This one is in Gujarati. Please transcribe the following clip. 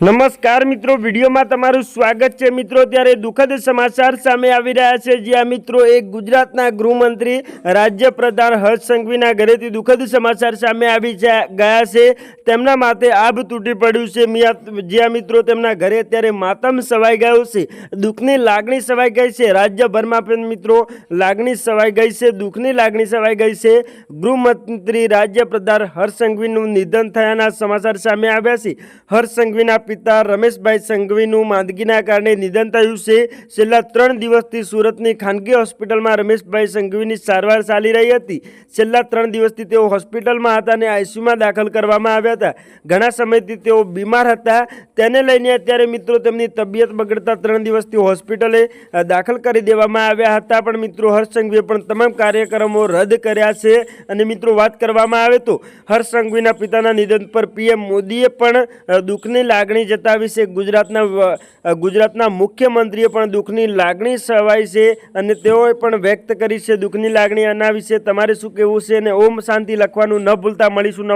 નમસ્કાર મિત્રો, વિડીયોમાં તમારું સ્વાગત છે. મિત્રો, ત્યારે દુઃખદ સમાચાર સામે આવી રહ્યા છે. જ્યાં મિત્રો, એક ગુજરાતના ગૃહમંત્રી રાજ્ય પ્રધાન હર્ષ સંઘવીના ઘરેથી દુઃખદ સમાચાર સામે આવી ગયા છે. તેમના માથે આભ તૂટી પડ્યું છે. જ્યાં મિત્રો, તેમના ઘરે અત્યારે માતમ સવાઈ ગયો છે. દુઃખની લાગણી સવાઈ ગઈ છે. રાજ્યભરમાં પણ મિત્રો, લાગણી સવાઈ ગઈ છે. દુઃખની લાગણી સવાઈ ગઈ છે. ગૃહમંત્રી રાજ્ય પ્રધાન હર્ષ સંઘવીનું નિધન થયાના સમાચાર સામે આવ્યા છે. હર્ષ સંઘવીના પિતા રમેશભાઈ સંઘવીનું માંદગીના કારણે નિધન થયું છે. છેલ્લા ત્રણ દિવસથી સુરતની ખાનગી હોસ્પિટલમાં રમેશભાઈ સંઘવીની સારવાર ચાલી રહી હતી. છેલ્લા ત્રણ દિવસથી તેઓ હોસ્પિટલમાં હતા અને આઈસીયુમાં દાખલ કરવામાં આવ્યા હતા. ઘણા સમયથી તેઓ બીમાર હતા. તેને લઈને અત્યારે મિત્રો તેમની તબિયત બગડતા ત્રણ દિવસથી હોસ્પિટલે દાખલ કરી દેવામાં આવ્યા હતા. પણ મિત્રો હર્ષ સંઘવીએ પણ તમામ કાર્યક્રમો રદ કર્યા છે અને મિત્રો વાત કરવામાં આવે તો, હર્ષ સંઘવીના પિતાના નિધન પર પીએમ મોદીએ પણ દુઃખની લાગણી જતાવી છે. ગુજરાતના ગુજરાતના મુખ્યમંત્રીએ પણ દુઃખની લાગણી સવાઈ છે અને તેઓએ પણ વ્યક્ત કરી છે દુઃખની લાગણી આના વિશે તમારે શું કહેવું છે અને ઓમ શાંતિ લખવાનું ન ભૂલતા. મળીશું